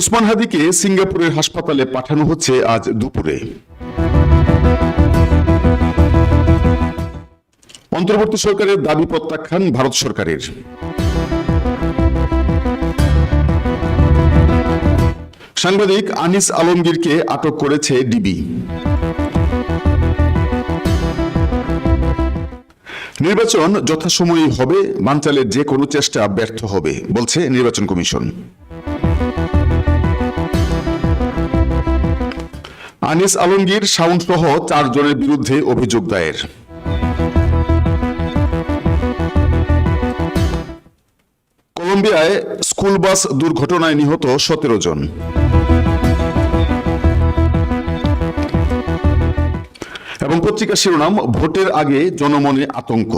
উসমান হাদিকে সিঙ্গাপুরের হাসপাতালে পাঠানো হচ্ছে আজ দুপুরে। অন্তর্বর্তী সরকারের দাবি প্রত্যাখ্যান ভারত সরকারের। সাংবাদিক আনিস আলমগীরকে আটক করেছে ডিবি। নির্বাচন যথাসময়ে হবে, বানচালের যে কোনো চেষ্টা ব্যর্থ হবে, বলছে নির্বাচন কমিশন। আনিস আলমগীর শাউন সহ চারজনের বিরুদ্ধে অভিযোগ দায়ের। কলম্বিয়ায় স্কুল বাস দুর্ঘটনায় নিহত সতেরো জন। এবং পত্রিকা শিরোনাম, ভোটের আগে জনমনে আতঙ্ক।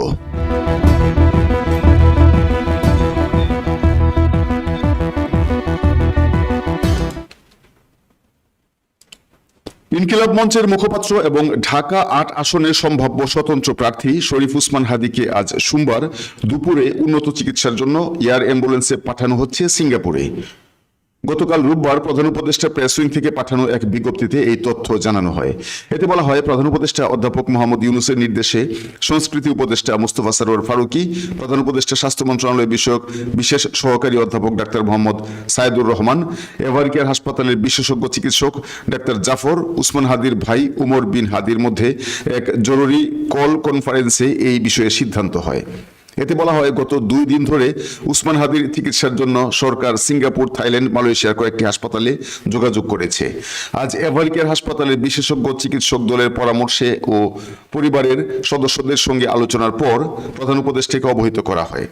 ইনকিলাব মঞ্চের মুখপাত্র এবং ঢাকা আট আসনের সম্ভাব্য স্বতন্ত্র প্রার্থী শরীফ উসমান হাদিকে আজ সোমবার দুপুরে উন্নত চিকিৎসার জন্য এয়ার অ্যাম্বুলেন্সে পাঠানো হচ্ছে সিঙ্গাপুরে। গতকাল রোববার প্রধান উপদেষ্টা প্রেস উইং থেকে পাঠানো এক বিজ্ঞপ্তিতে এই তথ্য জানানো হয়। এতে বলা হয়, প্রধান উপদেষ্টা অধ্যাপক মোহাম্মদ ইউনুসের নির্দেশে সংস্কৃতি উপদেষ্টা মুস্তফা সরোয়ার ফারুকি, প্রধান উপদেষ্টা স্বাস্থ্য মন্ত্রণালয় বিষয়ক বিশেষ সহকারী অধ্যাপক ডাক্তার মোহাম্মদ সাইদুর রহমান এভারকেয়ার হাসপাতালের বিশেষজ্ঞ চিকিৎসক ডাক্তার জাফর, উসমান হাদির ভাই উমর বিন হাদির মধ্যে এক জরুরি কল কনফারেন্সে এই বিষয়ে সিদ্ধান্ত হয়। এতে বলা হয়, গত দুই দিন ধরে উসমান হাদির চিকিৎসার জন্য সরকার সিঙ্গাপুর, থাইল্যান্ড, মালয়েশিয়ার কয়েকটি হাসপাতালে যোগাযোগ করেছে। আজ এভারকেয়ার হাসপাতালের বিশেষজ্ঞ চিকিৎসক দলের পরামর্শে ও পরিবারের সদস্যদের সঙ্গে আলোচনার পর প্রধান উপদেষ্টাকে অবহিত করা হয়।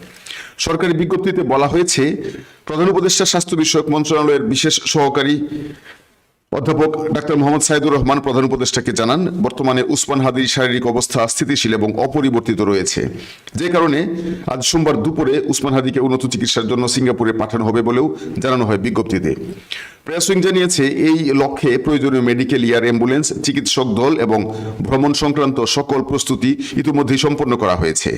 সরকারি বিজ্ঞপ্তিতে বলা হয়েছে, প্রধান উপদেষ্টা স্বাস্থ্য বিষয়ক মন্ত্রণালয়ের বিশেষ সহকারী অধ্যাপক ডাক্তার মোহাম্মদ সাইদুর রহমান প্রধান উপদেষ্টাকে জানান, বর্তমানে উসমান হাদির শারীরিক অবস্থা স্থিতিশীল এবং অপরিবর্তিত রয়েছে। যে কারণে আজ সোমবার দুপুরে উসমান হাদিকে উন্নত চিকিৎসার জন্য সিঙ্গাপুরে পাঠানো হবে বলেও জানানো হয় বিজ্ঞপ্তিতে। প্রেস উইং জানিয়েছে, এই লক্ষ্যে প্রয়োজনীয় মেডিকেল, ইয়ার অ্যাম্বুলেন্স, চিকিৎসক দল এবং ভ্রমণ সংক্রান্ত সকল প্রস্তুতি ইতিমধ্যেই সম্পন্ন করা হয়েছে।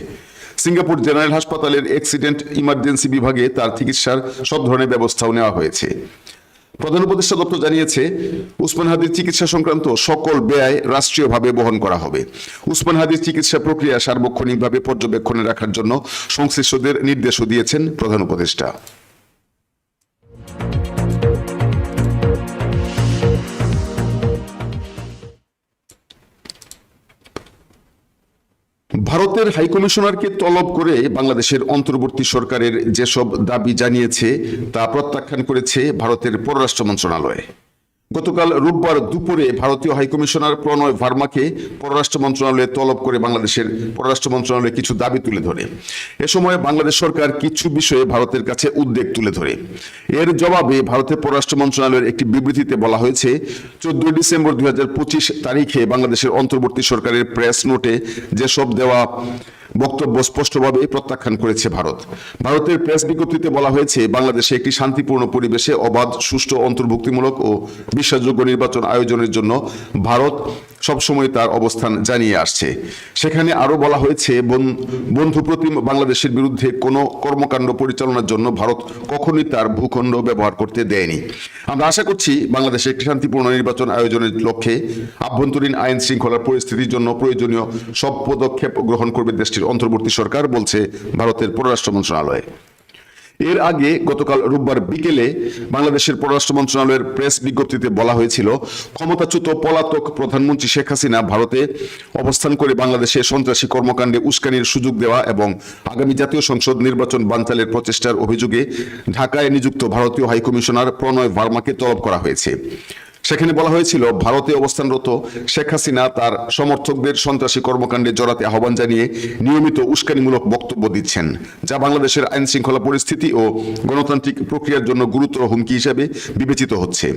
সিঙ্গাপুর জেনারেল হাসপাতালের অ্যাক্সিডেন্ট ইমার্জেন্সি বিভাগে তার চিকিৎসার সব ধরনের ব্যবস্থাও নেওয়া হয়েছে। প্রধান উপদেষ্টা দপ্তর জানিয়েছে, উসমান হাদির চিকিৎসা সংক্রান্ত সকল ব্যয় রাষ্ট্রীয়ভাবে বহন করা হবে। উসমান হাদির চিকিৎসা প্রক্রিয়া সার্বক্ষণিকভাবে পর্যবেক্ষণে রাখার জন্য সংশ্লিষ্টদের নির্দেশও দিয়েছেন প্রধান উপদেষ্টা। ভারতের হাইকমিশনারকে তলব করে বাংলাদেশের অন্তর্বর্তী সরকারের যেসব দাবি জানিয়েছে তা প্রত্যাখ্যান করেছে ভারতের পররাষ্ট্র মন্ত্রণালয়। গতকাল রোববার দুপুরে ভারতীয় হাইকমিশনার প্রণয় ভার্মাকে পররাষ্ট্র মন্ত্রণালয়ে তলব করে বাংলাদেশের পররাষ্ট্র মন্ত্রণালয়ে কিছু দাবি তুলে ধরে। এ সময় বাংলাদেশ সরকার কিছু বিষয়ে ভারতের কাছে উদ্বেগ তুলে ধরে। এর জবাবে ভারতের পররাষ্ট্র মন্ত্রণালয়ের একটি বিবৃতিতে বলা হয়েছে, চোদ্দই ডিসেম্বর দুই হাজার পঁচিশ তারিখে বাংলাদেশের অন্তর্বর্তী সরকারের প্রেস নোটে যেসব দেওয়া বক্তব্য স্পষ্টভাবে প্রত্যাখ্যান করেছে ভারত। ভারতের প্রেস বিজ্ঞপ্তিতে বলা হয়েছে, বাংলাদেশে একটি শান্তিপূর্ণ পরিবেশে অবাধ, সুষ্ঠু, অন্তর্ভুক্তিমূলক ও বিশ্বাসযোগ্য নির্বাচন আয়োজনের জন্য ভারত সবসময় তার অবস্থান জানিয়ে আসছে। সেখানে আরও বলা হয়েছে, বন- বন্ধুপ্রতিম বাংলাদেশের বিরুদ্ধে কোনো কর্মকাণ্ড পরিচালনার জন্য ভারত কখনোই তার ভূখণ্ড ব্যবহার করতে দেয়নি। আমরা আশা করছি বাংলাদেশে একটি শান্তিপূর্ণ নির্বাচন আয়োজনের লক্ষ্যে আভ্যন্তরীণ আইন শৃঙ্খলার পরিস্থিতির জন্য প্রয়োজনীয় সব পদক্ষেপ গ্রহণ করবে দেশটির অন্তর্বর্তী সরকার, বলছে ভারতের পররাষ্ট্র মন্ত্রণালয়। এর আগে গতকাল রোববার বিকেলে বাংলাদেশের পররাষ্ট্র মন্ত্রণালয়ের প্রেস বিজ্ঞপ্তিতে বলা হয়েছিল, ক্ষমতাচ্যুত পলাতক প্রধানমন্ত্রী শেখ হাসিনা ভারতে অবস্থান করে বাংলাদেশে সন্ত্রাসী কর্মকাণ্ডে উস্কানির সুযোগ দেওয়া এবং আগামী জাতীয় সংসদ নির্বাচন বানচালের প্রচেষ্টার অভিযোগে ঢাকায় নিযুক্ত ভারতীয় হাইকমিশনার প্রণয় ভার্মাকে তলব করা হয়েছে। সেখানে বলা হয়েছিল, ভারতে অবস্থানরত শেখ হাসিনা তার সমর্থকদের সন্ত্রাসী কর্মকাণ্ডে জড়াতে আহ্বান জানিয়ে নিয়মিত উস্কানিমূলক বক্তব্য দিচ্ছেন, যা বাংলাদেশের আইন শৃঙ্খলা পরিস্থিতি ও গণতান্ত্রিক প্রক্রিয়ার জন্য গুরুতর হুমকি হিসেবে বিবেচিত হচ্ছে।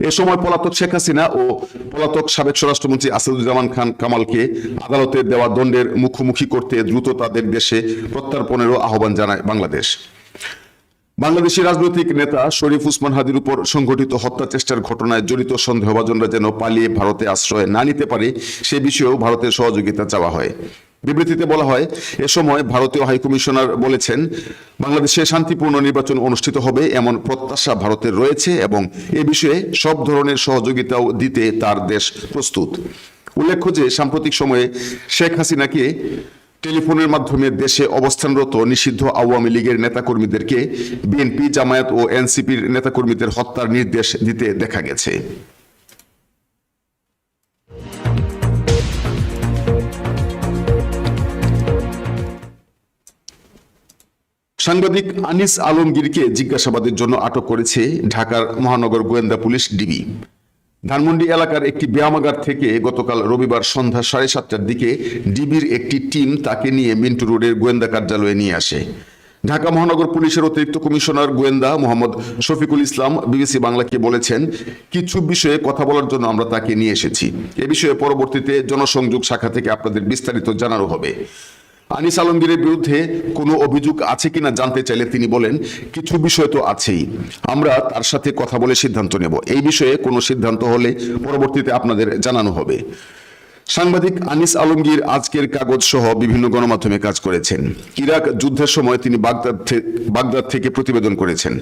এ সময় পলাতক শেখ হাসিনা ও পলাতক সাবেক স্বরাষ্ট্রমন্ত্রী আসাদুজ্জামান খান কামালকে আদালতে দেওয়া দণ্ডের মুখোমুখি করতে দ্রুত তাদের দেশে প্রত্যার্পণেরও আহ্বান জানায় বাংলাদেশ। বাংলাদেশি রাজনৈতিক নেতা শরীফ উসমান হাদির উপর সংঘটিত হত্যা চেষ্টার ঘটনায় জড়িত সন্দেহভাজনরা যেন পালিয়ে ভারতে আশ্রয় না নিতে পারে, সে বিষয়েও ভারতের সহযোগিতা চাওয়া হয়। বিবৃতিতে বলা হয়, এ সময় ভারতীয় হাইকমিশনার বলেছেন, বাংলাদেশে শান্তিপূর্ণ নির্বাচন অনুষ্ঠিত হবে এমন প্রত্যাশা ভারতের রয়েছে এবং এ বিষয়ে সব ধরনের সহযোগিতাও দিতে তার দেশ প্রস্তুত। উল্লেখ্য যে, সাম্প্রতিক সময়ে শেখ হাসিনাকে টেলিফোনের মাধ্যমে দেশে অবস্থানরত নিষিদ্ধ আওয়ামী লীগের নেতাকর্মীদেরকে বিএনপি, জামায়াত ও এনসিপির নেতাকর্মীদের হত্যার নির্দেশ দিতে দেখা গেছে। সাংবাদিক আনিস আলমগীরকে জিজ্ঞাসাবাদের জন্য আটক করেছে ঢাকার মহানগর গোয়েন্দা পুলিশ ডিবি। ধানমন্ডি এলাকার একটি ব্যায়ামাগার থেকে গতকাল রবিবার সন্ধ্যা সাড়ে সাতটার দিকে ডিবির একটি টিম তাকে নিয়ে মিন্টু রোডের গোয়েন্দা কার্যালয়ে নিয়ে আসে। ঢাকা মহানগর পুলিশের অতিরিক্ত কমিশনার গোয়েন্দা মোহাম্মদ শফিকুল ইসলাম বিবিসি বাংলাকে বলেছেন, কিছু বিষয়ে কথা বলার জন্য আমরা তাকে নিয়ে এসেছি। এ বিষয়ে পরবর্তীতে জনসংযোগ শাখা থেকে আপনাদের বিস্তারিত জানানো হবে। আনিস আলমগীরের বিরুদ্ধে কোনো অভিযোগ আছে কিনা জানতে চাইলে তিনি বলেন, কিছু বিষয় তো আছেই। আমরা তার সাথে কথা বলে সিদ্ধান্ত নেব। এই বিষয়ে কোনো সিদ্ধান্ত হলে পরবর্তীতে আপনাদের জানানো হবে। সাংবাদিক আনিস আলমগীর আজকের কাগজ সহ বিভিন্ন গণমাধ্যমে কাজ করেছেন। ইরাক যুদ্ধের সময় তিনি বাগদাদ বাগদাদ থেকে প্রতিবেদন করেছেন।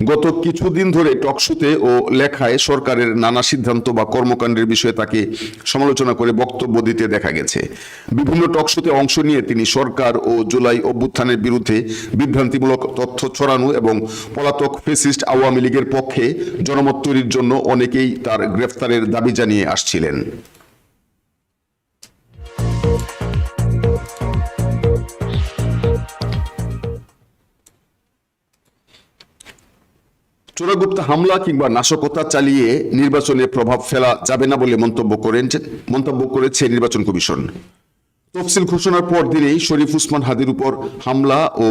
গত কিছুদিন ধরে টকশোতে ও লেখায় সরকারের নানা সিদ্ধান্ত বা কর্মকাণ্ডের বিষয়ে তাকে সমালোচনা করে বক্তব্য দিতে দেখা গেছে। বিভিন্ন টকশোতে অংশ নিয়ে তিনি সরকার ও জুলাই অভ্যুত্থানের বিরুদ্ধে বিভ্রান্তিমূলক তথ্য ছড়ানো এবং পলাতক ফেসিস্ট আওয়ামী লীগের পক্ষে জনমত তৈরির জন্য অনেকেই তার গ্রেফতারের দাবি জানিয়ে আসছিলেন। চোরাগুপ্ত হামলা কিংবা নাশকতা চালিয়ে নির্বাচনে প্রভাব ফেলা যাবে না বলে মন্তব্য করেন মন্তব্য করেছে নির্বাচন কমিশন। তফসিল ঘোষণার পর দিনেই শরীফ উসমান হাদির উপর হামলা ও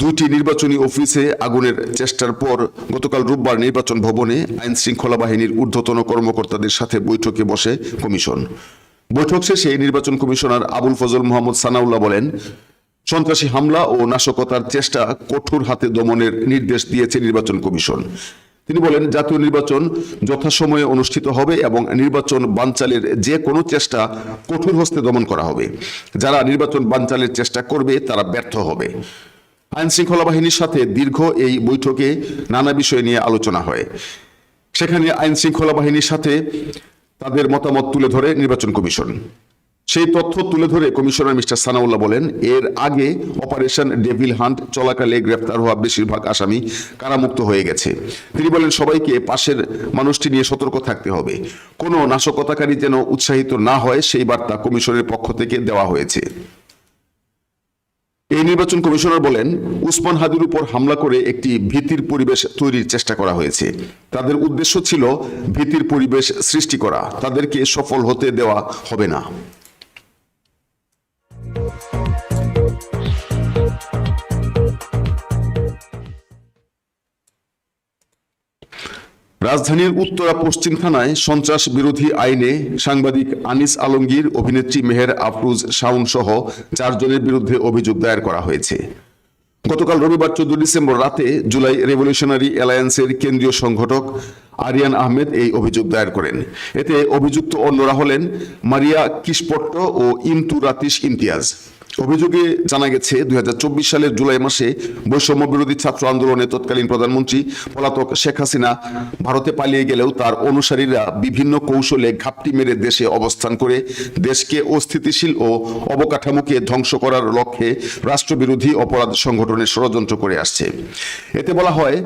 দুইটি নির্বাচনী অফিসে আগুনের চেষ্টার পর গতকাল রোববার নির্বাচন ভবনে আইন শৃঙ্খলা বাহিনীর ঊর্ধ্বতন কর্মকর্তাদের সাথে বৈঠকে বসে কমিশন। বৈঠক শেষে নির্বাচন কমিশনার আবুল ফজল মোহাম্মদ সানাউল্লাহ বলেন সন্ত্রাসী হামলা ও নাশকতার চেষ্টা কঠোর হাতে দমনের নির্দেশ দিয়েছে নির্বাচন কমিশন। তিনি বলেন, জাতীয় নির্বাচন যথাসময়ে অনুষ্ঠিত হবে এবং নির্বাচন বানচালের যে কোনো চেষ্টা কঠোর হস্তে দমন করা হবে। যারা নির্বাচন বানচালের চেষ্টা করবে, তারা ব্যর্থ হবে। আইন শৃঙ্খলা বাহিনীর সাথে দীর্ঘ এই বৈঠকে নানা বিষয় নিয়ে আলোচনা হয়। সেখানে আইন শৃঙ্খলা বাহিনীর সাথে তাদের মতামত তুলে ধরে নির্বাচন কমিশন। সেই তথ্য তুলে ধরে কমিশনার মিস্টার সানাউল্লাহ বলেন, এর আগে অপারেশন ডেভিল হান্ট চলাকালে গ্রেফতার হওয়া বেশিরভাগ আসামি কারামুক্ত হয়ে গেছে। তিনি বলেন, সবাইকে পাশের মানুষটি নিয়ে সতর্ক থাকতে হবে। কোনো নাশকতাকারী যেন উৎসাহিত না হয়, সেই বার্তা কমিশনের পক্ষ থেকে দেওয়া হয়েছে। এই নির্বাচন কমিশনার বলেন, উসমান হাদির উপর হামলা করে একটি ভীতির পরিবেশ তৈরির চেষ্টা করা হয়েছে। তাদের উদ্দেশ্য ছিল ভীতির পরিবেশ সৃষ্টি করা। তাদেরকে সফল হতে দেওয়া হবে না। রাজধানীর উত্তরা পশ্চিম থানায় সন্ত্রাস বিরোধী আইনে সাংবাদিক আনিস আলমগীর, অভিনেত্রী মেহের আফরুজ শাউন সহ চারজনের বিরুদ্ধে অভিযোগ দায়ের করা হয়েছে। গতকাল রবিবার চোদ্দ ডিসেম্বর রাতে জুলাই রেভলিউশনারি অ্যালায়েন্সের কেন্দ্রীয় সংগঠক আরিয়ান আহমেদ এই অভিযোগ দায়ের করেন। এতে অভিযুক্ত অন্যরা হলেন মারিয়া কিসপট্ট ও ইমতু রাতিশ ইমতিয়াজ। অভিযোগে জানা গেছে, দুই সালের জুলাই মাসে বৈষম্য বিরোধী ছাত্র আন্দোলনে তৎকালীন প্রধানমন্ত্রী পলাতক শেখ হাসিনা ভারতে পালিয়ে গেলেও তার অনুসারীরা বিভিন্ন কৌশলে ঘাপটি মেরে দেশে অবস্থান করে দেশকে অস্থিতিশীল ও অবকাঠামোকে ধ্বংস করার লক্ষ্যে রাষ্ট্রবিরোধী অপরাধ সংগঠনের ষড়যন্ত্র করে আসছে। এতে বলা হয়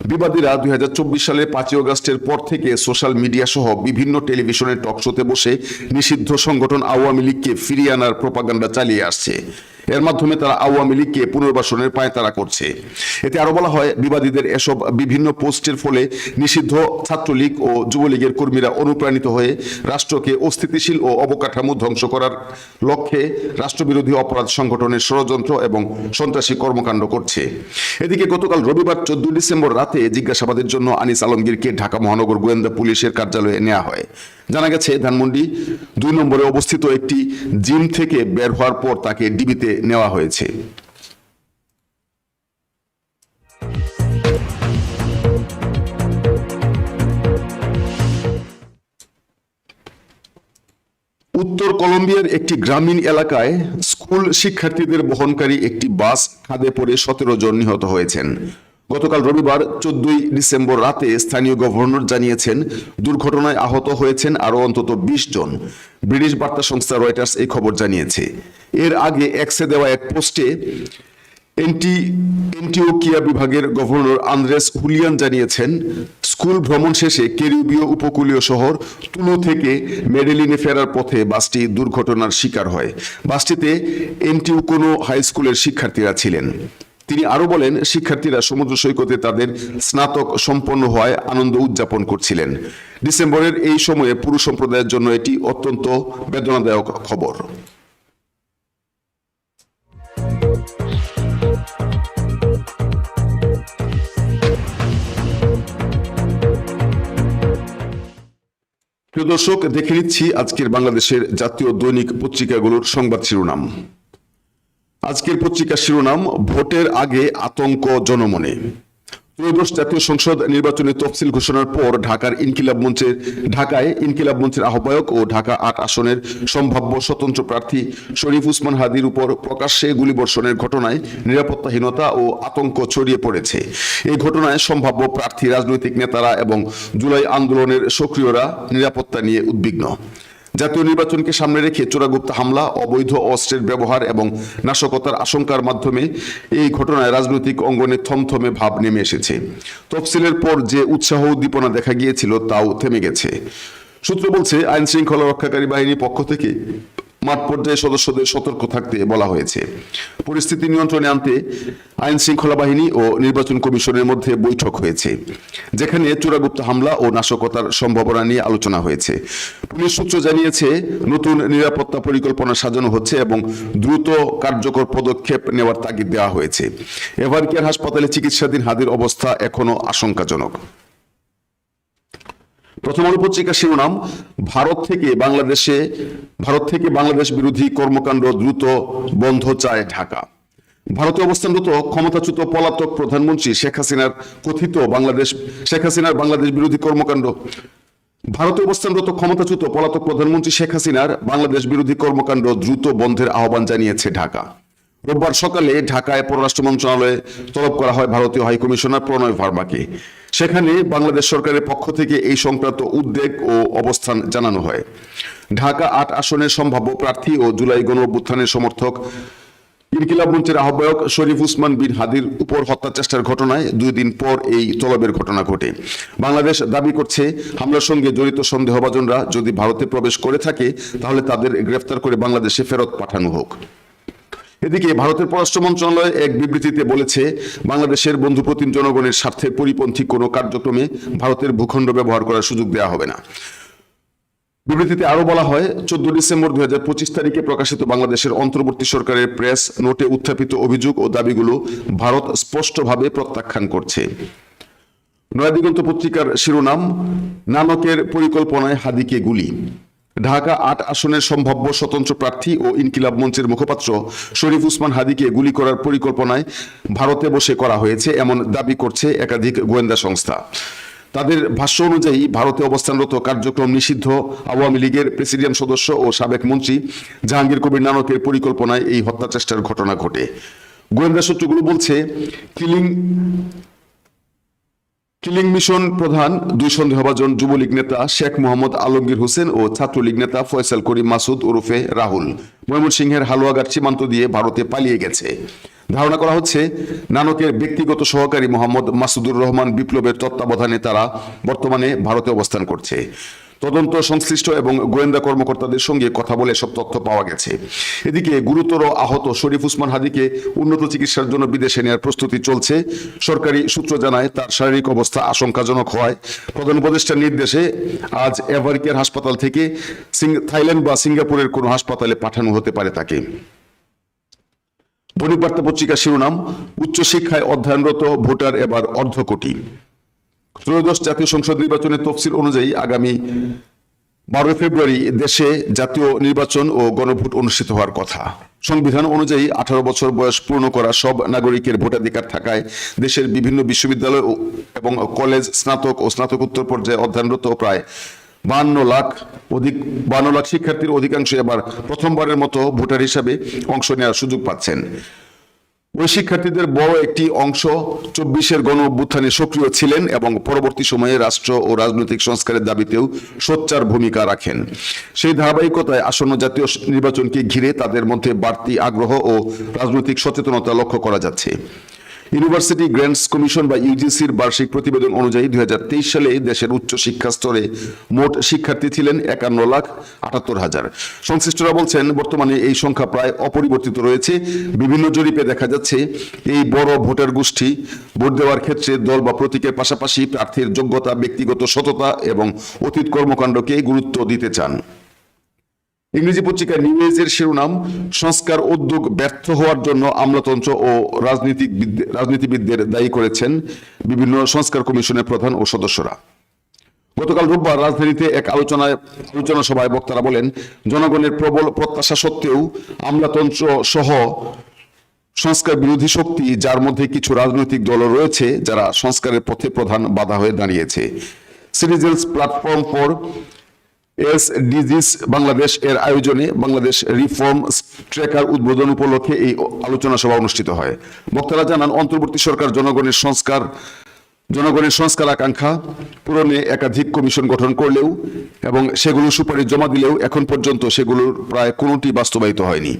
বিবাদীরা দুই সালের পাঁচই অগস্টের পর থেকে সোশ্যাল মিডিয়া সহ বিভিন্ন টেলিভিশনের টক শোতে বসে নিষিদ্ধ সংগঠন আওয়ামী লীগকে ফিরিয়ে আনার প্রপাগান্ডা চালিয়ে আসছে। এর মাধ্যমে তারা আওয়ামী লীগকে পুনর্বাসনের পায়তারা করছে। এতে আরও বলা হয়, বিবাদীদের এসব বিভিন্ন পোস্টের ফলে নিষিদ্ধ ছাত্রলীগ ও যুবলীগের কর্মীরা অনুপ্রাণিত হয়ে রাষ্ট্রকে অস্থিতিশীল ও অবকাঠামো ধ্বংস করার লক্ষ্যে রাষ্ট্রবিরোধী অপরাধ সংগঠনের ষড়যন্ত্র এবং সন্ত্রাসী কর্মকাণ্ড করছে। এদিকে গতকাল রবিবার চোদ্দ ডিসেম্বর রাতে জিজ্ঞাসাবাদের জন্য আনিস আলমগীরকে ঢাকা মহানগর গোয়েন্দা পুলিশের কার্যালয়ে নেওয়া হয়। জানা গেছে, ধানমন্ডি দুই নম্বরে অবস্থিত একটি জিম থেকে বের হওয়ার পর তাকে ডিবিতে নেওয়া হয়েছে। উত্তর কলম্বিয়ার একটি গ্রামীণ এলাকায় স্কুল শিক্ষার্থীদের বহনকারী একটি বাস খাদে পড়ে সতেরো জন নিহত হয়েছেন। গতকাল রবিবার চোদ্দই ডিসেম্বর রাতে স্থানীয় গভর্নর জানিয়েছেন, দুর্ঘটনায় আহত হয়েছেন আরও অন্তত বিশ জন। ব্রিটিশ বার্তা সংস্থা রয়টার্স এই খবর জানিয়েছে। এর আগে এক্সে দেওয়া এক পোস্টে এন্টি, এন্টিওকিয়া বিভাগের গভর্নর আন্দ্রেস হুলিয়ান জানিয়েছেন, স্কুল ভ্রমণ শেষে ক্যারিবীয় উপকূলীয় শহর তুলো থেকে মেডেলিনে ফেরার পথে বাসটি দুর্ঘটনার শিকার হয়। বাসটিতে এন্টিউকোনো হাই স্কুলের শিক্ষার্থীরা ছিলেন। তিনি আরও বলেন, শিক্ষার্থীরা সমুদ্র সৈকতে তাদের স্নাতক সম্পন্ন হওয়ায় আনন্দ উদযাপন করছিলেন। ডিসেম্বরের এই সময়ে পুরুষ সম্প্রদায়ের জন্য এটি অত্যন্ত বেদনাদায়ক খবর। প্রিয় দর্শক, দেখে নিচ্ছি আজকের বাংলাদেশের জাতীয় দৈনিক পত্রিকাগুলোর সংবাদ শিরোনাম। আজকের পত্রিকার শিরোনাম, ভোটের আগে আতঙ্ক জনমনে। ত্রয়োদশ জাতীয় সংসদ নির্বাচনের তফসিল ঘোষণার পর ঢাকার ইনকিলাব মঞ্চের ঢাকায় ইনকিলাব মঞ্চের আহ্বায়ক ও ঢাকা আট আসনের সম্ভাব্য স্বতন্ত্র প্রার্থী শরীফ উসমান হাদির উপর প্রকাশ্যে গুলিবর্ষণের ঘটনায় নিরাপত্তাহীনতা ও আতঙ্ক ছড়িয়ে পড়েছে। এই ঘটনায় সম্ভাব্য প্রার্থী, রাজনৈতিক নেতারা এবং জুলাই আন্দোলনের সক্রিয়রা নিরাপত্তা নিয়ে উদ্বিগ্ন। জাতীয় নির্বাচনকে সামনে রেখে চোরাগুপ্ত হামলা, অবৈধ অস্ত্রের ব্যবহার এবং নাশকতার আশঙ্কার মাধ্যমে এই ঘটনায় রাজনৈতিক অঙ্গনে থমথমে ভাব নেমে এসেছে। তফসিলের পর যে উৎসাহ উদ্দীপনা দেখা গিয়েছিল, তাও থেমে গেছে। সূত্র বলছে আইন শৃঙ্খলা রক্ষাকারী বাহিনীর পক্ষ থেকে মাঠ পর্যায়ে সদস্যদের সতর্ক থাকতে বলা হয়েছে। পরিস্থিতি নিয়ন্ত্রণে আনতে আইন শৃঙ্খলা বাহিনী ও নির্বাচন কমিশনের মধ্যে বৈঠক হয়েছে, যেখানে চোরাগুপ্ত হামলা ও নাশকতার সম্ভাবনা নিয়ে আলোচনা হয়েছে। পুলিশ সূত্র জানিয়েছে, নতুন নিরাপত্তা পরিকল্পনা সাজানো হচ্ছে এবং দ্রুত কার্যকর পদক্ষেপ নেওয়ার তাগিদ দেওয়া হয়েছে। এভারকেয়ার হাসপাতালে চিকিৎসাধীন হাদির অবস্থা এখনও আশঙ্কাজনক। প্রথম আলো পত্রিকার শিরোনাম, ভারত থেকে বাংলাদেশে, ভারত থেকে বাংলাদেশ বিরোধী কর্মকাণ্ড দ্রুত বন্ধ চায় ঢাকা। ভারতে অবস্থানরত ক্ষমতাচ্যুত পলাতক প্রধানমন্ত্রী শেখ হাসিনার কথিত বাংলাদেশ, শেখ হাসিনার বাংলাদেশ বিরোধী কর্মকাণ্ড। ভারতে অবস্থানরত ক্ষমতাচ্যুত পলাতক প্রধানমন্ত্রী শেখ হাসিনার বাংলাদেশ বিরোধী কর্মকাণ্ড দ্রুত বন্ধের আহ্বান জানিয়েছে ঢাকা। রোববার সকালে ঢাকায় পররাষ্ট্র মন্ত্রণালয়ে তলব করা হয় ভারতীয় হাইকমিশনার প্রণয় ভার্মাকে। সেখানে বাংলাদেশ সরকারের পক্ষ থেকে এই সংক্রান্ত উদ্বেগ ও অবস্থান জানানো হয়। ঢাকা আট আসনের সম্ভাব্য প্রার্থী ও জুলাই গণ অভ্যুত্থানের সমর্থক ইনকিলাব মঞ্চের আহ্বায়ক শরীফ উসমান বিন হাদির উপর হত্যা চেষ্টার ঘটনায় দুই দিন পর এই তলবের ঘটনা ঘটে। বাংলাদেশ দাবি করছে, হামলার সঙ্গে জড়িত সন্দেহভাজনরা যদি ভারতে প্রবেশ করে থাকে, তাহলে তাদের গ্রেফতার করে বাংলাদেশে ফেরত পাঠানো হোক। এদিকে ভারতের পররাষ্ট্র মন্ত্রণালয় এক বিবৃতিতে বলেছে, বাংলাদেশের বন্ধুপ্রতিম জনগণের স্বার্থে পরিপন্থী কোনো কার্যক্রমে ভারতের ভূখণ্ড ব্যবহার করার সুযোগ দেওয়া হবে না। বিবৃতিতে আরও বলা হয়, চোদ্দ ডিসেম্বর দুই তারিখে প্রকাশিত বাংলাদেশের অন্তর্বর্তী সরকারের প্রেস নোটে উত্থাপিত অভিযোগ ও দাবিগুলো ভারত স্পষ্টভাবে প্রত্যাখ্যান করছে। নয়াদিগন্ত পত্রিকার শিরোনাম, নানকের পরিকল্পনায় হাদিকে গুলি। ঢাকা আট আসনের সম্ভাব্য স্বতন্ত্র প্রার্থী ও ইনকিলাব মঞ্চের মুখপাত্র শরীফ উসমান হাদিকে গুলি করার পরিকল্পনায় ভারতে বসে করা হয়েছে এমন দাবি করছে একাধিক গোয়েন্দা সংস্থা। তাদের ভাষ্য অনুযায়ী ভারতে অবস্থানরত কার্যক্রম নিষিদ্ধ। আওয়ামী লীগের প্রেসিডিয়াম সদস্য ও সাবেক মন্ত্রী জাহাঙ্গীর কবির নানকের পরিকল্পনায় এই হত্যা চেষ্টার ঘটনা ঘটে। গোয়েন্দা সূত্রগুলো বলছে, কিলিং কিলিং মিশন প্রধান দুই সন্দেহভাজন যুবলীগ নেতা শেখ মোহাম্মদ আলমগীর হোসেন ও ছাত্রলীগ নেতা ফয়সাল করিম মাসুদ ওরফে রাহুল ময়মনসিংহের হালুয়াঘাট সীমান্ত দিয়ে ভারতে পালিয়ে গেছে। ধারণা করা হচ্ছে, নানকের ব্যক্তিগত সহকারী মোহাম্মদ মাসুদুর রহমান বিপ্লবের তত্ত্বাবধানে তারা বর্তমানে ভারতে অবস্থান করছে। তদন্ত সংশ্লিষ্ট এবং গোয়েন্দা কর্মকর্তাদের সঙ্গে কথা বলে সব তথ্য পাওয়া গেছে। এদিকে গুরুতর আহত শরীফ উসমান হাদিকে উন্নত চিকিৎসার জন্য বিদেশে নেওয়ার প্রস্তুতি চলছে। সরকারি সূত্র জানায়, তার শারীরিক অবস্থা আশঙ্কাজনক হওয়ায় প্রধান উপদেষ্টার নির্দেশে আজ এভারকেয়ার হাসপাতাল থেকে থাইল্যান্ড বা সিঙ্গাপুরের কোনো হাসপাতালে পাঠানো হতে পারে তাকে। দৈনিক বার্তা পত্রিকার শিরোনাম, উচ্চশিক্ষায় অধ্যয়নরত ভোটার এবার অর্ধ কোটি। ত্রয়োদশ জাতীয় সংসদ নির্বাচনের তফসিল অনুযায়ী আগামী বারোই ফেব্রুয়ারি দেশে জাতীয় নির্বাচন ও গণভোট অনুষ্ঠিত হওয়ার কথা। সংবিধান অনুযায়ী আঠারো বছর বয়স পূর্ণ করা সব নাগরিকের ভোটাধিকার থাকায় দেশের বিভিন্ন বিশ্ববিদ্যালয় এবং কলেজ স্নাতক ও স্নাতকোত্তর পর্যায়ে অধ্যয়নরত প্রায় বান্ন লাখ অধিক, বান্ন লাখ শিক্ষার্থীর অধিকাংশ এবার প্রথমবারের মতো ভোটার হিসাবে অংশ নেওয়ার সুযোগ পাচ্ছেন। ওই শিক্ষার্থীদের বড় একটি অংশ চব্বিশের গণ অভ্যুত্থানে সক্রিয় ছিলেন এবং পরবর্তী সময়ে রাষ্ট্র ও রাজনৈতিক সংস্কারের দাবিতেও সোচ্চার ভূমিকা রাখেন। সেই ধারাবাহিকতায় আসন্ন জাতীয় নির্বাচনকে ঘিরে তাদের মধ্যে বাড়তি আগ্রহ ও রাজনৈতিক সচেতনতা লক্ষ্য করা যাচ্ছে। ইউনিভার্সিটি গ্র্যান্টস কমিশন বা ইউজিসির বার্ষিক প্রতিবেদন অনুযায়ী দু হাজার তেইশ সালে দেশের উচ্চ শিক্ষা স্তরে মোট শিক্ষার্থী ছিলেন একান্ন লাখ আটাত্তর হাজার। সংশ্লিষ্টরা বলছেন, বর্তমানে এই সংখ্যা প্রায় অপরিবর্তিত রয়েছে। বিভিন্ন জরিপে দেখা যাচ্ছে, এই বড় ভোটার গোষ্ঠী ভোট দেওয়ার ক্ষেত্রে দল বা প্রতীকের পাশাপাশি প্রার্থীর যোগ্যতা, ব্যক্তিগত সততা এবং অতীত কর্মকাণ্ডকে গুরুত্ব দিতে চান। ইংরেজি পত্রিকা নিউ এজের শিরোনাম, সংস্কার উদ্যোগ ব্যর্থ হওয়ার জন্য আমলাতন্ত্র ও রাজনীতিক রাজনীতিবিদদের দায়ী করেছেন বিভিন্ন সংস্কার কমিশনের প্রধান ও সদস্যরা। গতকাল রোববার রাজধানীতে এক আলোচনায়, আলোচনা সভায় বক্তারা বলেন, জনগণের প্রবল প্রত্যাশা সত্ত্বেও আমলাতন্ত্র সহ সংস্কার বিরোধী শক্তি, যার মধ্যে কিছু রাজনৈতিক দল রয়েছে, যারা সংস্কারের পথে প্রধান বাধা হয়ে দাঁড়িয়েছে। Citizens platform for SDGs Bangladesh এর আয়োজনে বাংলাদেশ রিফর্ম ট্রেকার উদ্বোধন উপলক্ষে এই আলোচনা সভা অনুষ্ঠিত হয়। বক্তারা জানান, অন্তর্বর্তী সরকার জনগণের সংস্কার জনগণের সংস্কার আকাঙ্ক্ষা পূরণে একাধিক কমিশন গঠন করলেও এবং সেগুলো সুপারিশ জমা দিলেও এখন পর্যন্ত সেগুলোর প্রায় কোনোটি বাস্তবায়িত হয়নি।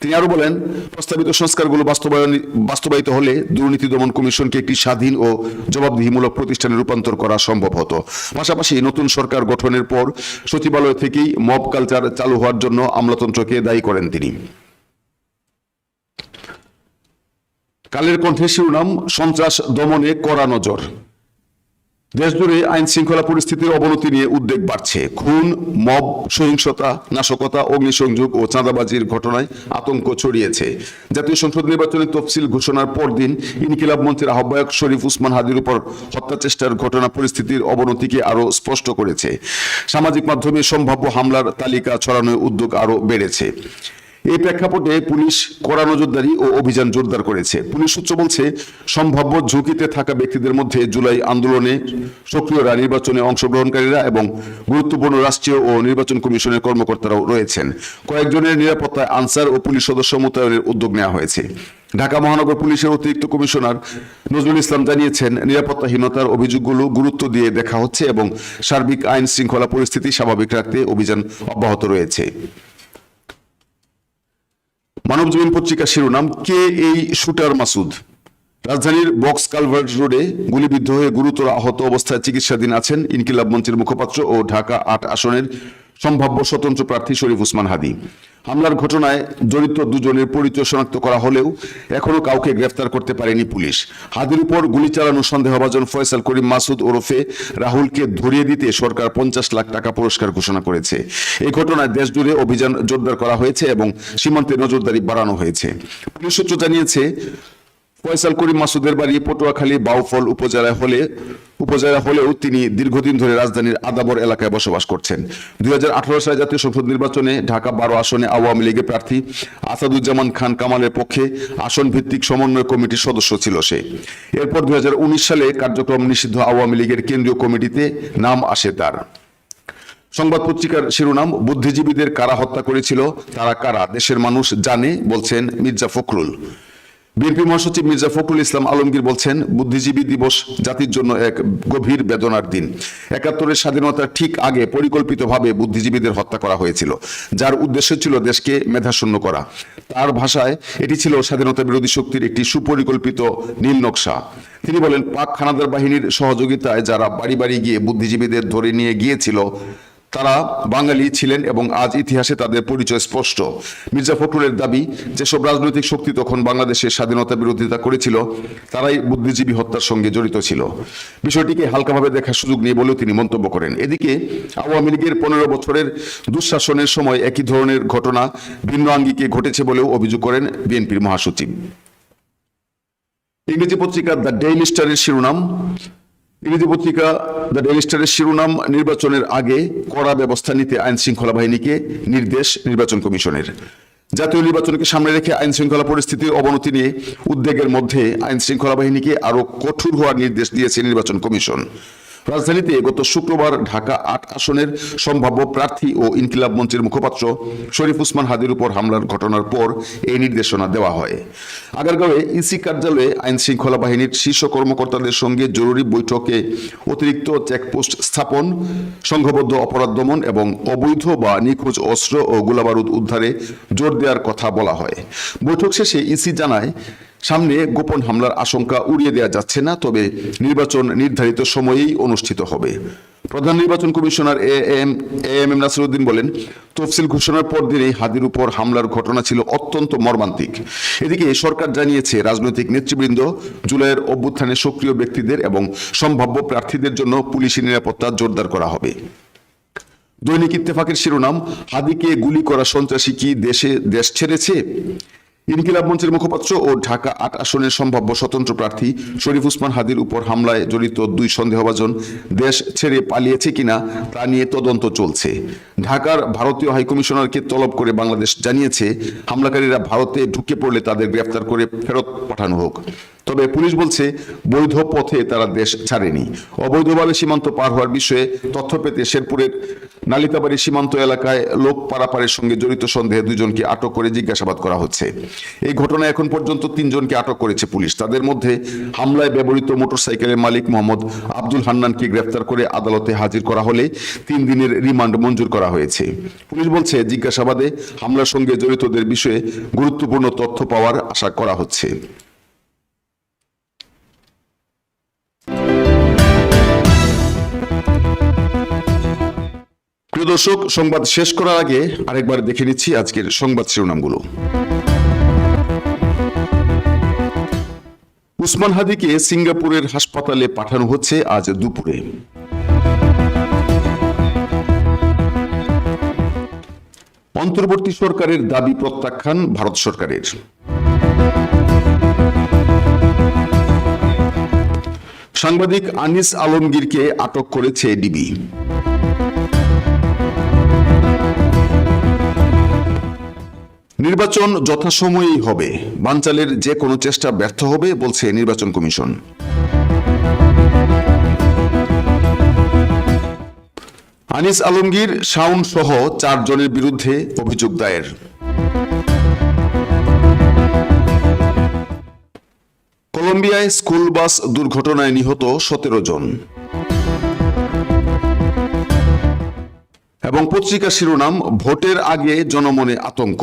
তিনি আরও বলেন, প্রস্তাবিত সংস্কারগুলো বাস্তবায়ন বাস্তবায়িত হলে দুর্নীতি দমন কমিশনকে একটি স্বাধীন ও জবাবদিহিমূলক প্রতিষ্ঠানে রূপান্তর করা সম্ভব হতো। পাশাপাশি নতুন সরকার গঠনের পর সচিবালয় থেকেই মব কালচার চালু হওয়ার জন্য আমলাতন্ত্রকে দায়ী করেন তিনি। কালের কণ্ঠে শিরোনাম, সন্ত্রাস, দমনে কড়া নজর। দেশজুড়ে আইন শৃঙ্খলা পরিস্থিতির অবনতি নিয়ে উদ্বেগ বাড়ছে। খুন, মব, সহিংসতা, নাশকতা, অগ্নিসংযোগ ও চাঁদাবাজির ঘটনায় আতঙ্ক ছড়িয়েছে। জাতীয় সংসদ নির্বাচনের তফসিল ঘোষণার পরদিন ইনকিলাব মঞ্চের আহ্বায়ক শরীফ উসমান হাদির উপর হত্যা চেষ্টার ঘটনা পরিস্থিতির অবনতিকে আরও স্পষ্ট করেছে। সামাজিক মাধ্যমে সম্ভাব্য হামলার তালিকা ছড়ানোর উদ্যোগ আরও বেড়েছে। এই প্রেক্ষাপটে পুলিশ কড়া নজরদারি ও অভিযান জোরদার করেছে। পুলিশ সূত্র বলছে, সম্ভাব্য ঝুঁকিতে থাকা ব্যক্তিদের মধ্যে জুলাই আন্দোলনে সক্রিয়রা নির্বাচনে অংশগ্রহণকারীরা এবং গুরুত্বপূর্ণ রাষ্ট্রীয় ও নির্বাচন কমিশনের কর্মকর্তারাও রয়েছেন। কয়েকজনের নিরাপত্তায় আনসার ও পুলিশ সদস্য মোতায়েনের উদ্যোগ নেওয়া হয়েছে। ঢাকা মহানগর পুলিশের অতিরিক্ত কমিশনার নজরুল ইসলাম জানিয়েছেন, নিরাপত্তাহীনতার অভিযোগগুলো গুরুত্ব দিয়ে দেখা হচ্ছে এবং সার্বিক আইন শৃঙ্খলা পরিস্থিতি স্বাভাবিক রাখতে অভিযান অব্যাহত রয়েছে। মানবজীবন পত্রিকার শিরোনাম, কে এই শুটার মাসুদ? রাজধানীর বক্স কালভার্ট রোডে গুলিবিদ্ধ হয়ে গুরুতর আহত অবস্থায় চিকিৎসাধীন আছেন ইনকিলাব মঞ্চের মুখপাত্র ও ঢাকা আট আসনের সম্ভাব্য স্বতন্ত্র প্রার্থী শরীফ উসমান হাদি। হামলার ঘটনায় জড়িত দুজনের পরিচয় শনাক্ত করা হলেও এখনও কাউকে গ্রেফতার করতে পারেনি পুলিশ। হাদির উপর গুলি চালানো সন্দেহভাজন ফয়সাল করিম মাসুদ ওরফে রাহুলকে ধরিয়ে দিতে সরকার পঞ্চাশ লাখ টাকা পুরস্কার ঘোষণা করেছে। এই ঘটনায় দেশজুড়ে অভিযান জোরদার করা হয়েছে এবং সীমান্তে নজরদারি বাড়ানো হয়েছে। পুলিশ সূত্র জানিয়েছে ফয়সাল করিম মাসুদের বাড়ি পটুয়াখালী বাউফল উপজেলায় হলে উপজেলা হলেও তিনি দীর্ঘদিন ধরে রাজধানীর আদাবর এলাকায় বসবাস করছেন। দুই সালে জাতীয় সংসদ নির্বাচনে ঢাকা বারো আসনে আওয়ামী লীগের প্রার্থী আসাদুজ্জামান খান কামালের পক্ষে আসন ভিত্তিক সমন্বয় কমিটির সদস্য ছিল সে। এরপর দুই হাজার উনিশ সালে কার্যক্রম নিষিদ্ধ আওয়ামী লীগের কেন্দ্রীয় কমিটিতে নাম আসে তার। সংবাদ পত্রিকার শিরোনাম, বুদ্ধিজীবীদের কারা হত্যা করেছিল, তারা কারা, দেশের মানুষ জানে, বলছেন মির্জা ফখরুল। বিএনপি মহাসচিব মির্জা ফখরুল ইসলাম আলমগীর বলছেন, বুদ্ধিজীবী দিবস জাতির জন্য এক গভীর বেদনার দিন। একাত্তরের স্বাধীনতার ঠিক আগে পরিকল্পিতভাবে বুদ্ধিজীবীদের হত্যা করা হয়েছিল, যার উদ্দেশ্য ছিল দেশকে মেধাশূন্য করা। তার ভাষায় এটি ছিল স্বাধীনতা বিরোধী শক্তির একটি সুপরিকল্পিত নীল নকশা। তিনি বলেন, পাক খানাদার বাহিনীর সহযোগিতায় যারা বাড়ি বাড়ি গিয়ে বুদ্ধিজীবীদের ধরে নিয়ে গিয়েছিল তারা বাঙালি ছিলেন এবং আজ ইতিহাসে তাদের পরিচয় স্পষ্ট। মির্জা ফখরুলের দাবি, যেসব রাজনৈতিক শক্তি তখন বাংলাদেশের স্বাধীনতা বিরোধিতা করেছিল, তারাই বুদ্ধিজীবী হত্যার সঙ্গে জড়িত ছিল। বিষয়টিকে হালকাভাবে দেখার সুযোগ নেই বলেও তিনি মন্তব্য করেন। এদিকে, আওয়ামী লীগের পনেরো বছরের দুঃশাসনের সময় একই ধরনের ঘটনা ভিন্ন আঙ্গিকে ঘটেছে বলেও অভিযোগ করেন বিএনপির মহাসচিব। ইংরেজি পত্রিকা দ্য ডেইলি স্টারের শিরোনাম ইংরেজি পত্রিকা দ্য ডেইলি স্টারের শিরোনাম নির্বাচনের আগে কড়া ব্যবস্থা নিতে আইন শৃঙ্খলা বাহিনীকে নির্দেশ নির্বাচন কমিশনের। জাতীয় নির্বাচনকে সামনে রেখে আইন শৃঙ্খলা পরিস্থিতির অবনতি নিয়ে উদ্বেগের মধ্যে আইন শৃঙ্খলা বাহিনীকে আরও কঠোর হওয়ার নির্দেশ দিয়েছে নির্বাচন কমিশন। রাজধানীতে গত শুক্রবার ঢাকা আট আসনের সম্ভাব্য প্রার্থী ও ইনকিলাব মঞ্চের মুখপাত্র শরীফ উসমান হাদির উপর হামলার ঘটনার পর এই নির্দেশনা দেওয়া হয়। আগারগাঁওয়ে ইসি কার্যালয়ে আইন শৃঙ্খলা বাহিনীর শীর্ষ কর্মকর্তাদের সঙ্গে জরুরি বৈঠকে অতিরিক্ত চেকপোস্ট স্থাপন, সংঘবদ্ধ অপরাধ দমন এবং অবৈধ বা নিখোঁজ অস্ত্র ও গোলাবারুদ উদ্ধারে জোর দেওয়ার কথা বলা হয়। বৈঠক শেষে ইসি জানায় সামনে গোপন হামলার আশঙ্কা উড়িয়ে দেওয়া যাচ্ছে না, তবে নির্বাচন নির্ধারিত সময়েই অনুষ্ঠিত হবে। প্রধান নির্বাচন commissioner A M A M M Nasiruddin বলেন, তফসিল ঘোষণার পর দিনেই হাদির উপর হামলার ঘটনা ছিল অত্যন্ত মর্মান্তিক। এদিকে সরকার জানিয়েছে, রাজনৈতিক নেতৃবৃন্দ জুলাইয়ের অভ্যুত্থানে সক্রিয় ব্যক্তিদের এবং সম্ভাব্য প্রার্থীদের জন্য পুলিশি নিরাপত্তা জোরদার করা হবে। দৈনিক ইত্তেফাকের শিরোনাম, হাদিকে গুলি করা সন্ত্রাসী কি দেশে, দেশ ছেড়েছে? ইনকিলাব মঞ্চের মুখপাত্র ও ঢাকা আট আসনের সম্ভাব্য স্বতন্ত্র প্রার্থী শরীফ উসমান হাদির উপর হামলায় জড়িত দুই সন্দেহভাজন দেশ ছেড়ে পালিয়েছে কিনা তা নিয়ে তদন্ত চলছে। ঢাকার ভারতীয় হাইকমিশনারকে তলব করে বাংলাদেশ জানিয়েছে, হামলাকারীরা ভারতে ঢুকে পড়লে তাদের গ্রেফতার করে ফেরত পাঠানো হোক। তবে পুলিশ বলছে, বৈধ পথে তারা দেশ ছাড়েনি। অবৈধভাবে সীমান্ত পার হওয়ার বিষয়ে তথ্য পেতে শেরপুরের নালিতাবাড়ি সীমান্ত এলাকায় লোক পারাপারের সঙ্গে জড়িত সন্দেহে দুজনকে আটক করে জিজ্ঞাসাবাদ করা হচ্ছে। এই ঘটনায় এখন পর্যন্ত তিনজনকে আটক করেছে পুলিশ। তাদের মধ্যে হামলায় ব্যবহৃত মোটরসাইকেলের মালিক মোহাম্মদ আব্দুল হান্নানকে গ্রেফতার করে আদালতে হাজির করা হলে তিন দিনের রিমান্ড মঞ্জুর করা হয়েছে। পুলিশ বলছে, জিজ্ঞাসাবাদে হামলার সঙ্গে জড়িতদের বিষয়ে গুরুত্বপূর্ণ তথ্য পাওয়ার আশা করা হচ্ছে। প্রিয় দর্শক, সংবাদ শেষ করার আগে আরেকবার দেখে নিচ্ছি আজকের সংবাদ শিরোনামগুলো। উসমান হাদিকে সিঙ্গাপুরের হাসপাতালে পাঠানো হচ্ছে আজ দুপুরে। অন্তর্বর্তী সরকারের দাবি প্রত্যাখ্যান ভারত সরকারের। সাংবাদিক আনিস আলমগীরকে আটক করেছে ডিবি। নির্বাচন যথাসময়েই হবে। বানচালের যে কোনো চেষ্টা ব্যর্থ হবে, বলছে নির্বাচন কমিশন। আনিস আলমগীর শাউন সহ চারজনের বিরুদ্ধে অভিযোগ দায়ের। কলম্বিয়ায় স্কুল বাস দুর্ঘটনায় নিহত সতেরো জন। এবং পত্রিকা শিরোনাম, ভোটের আগে জনমনে আতঙ্ক।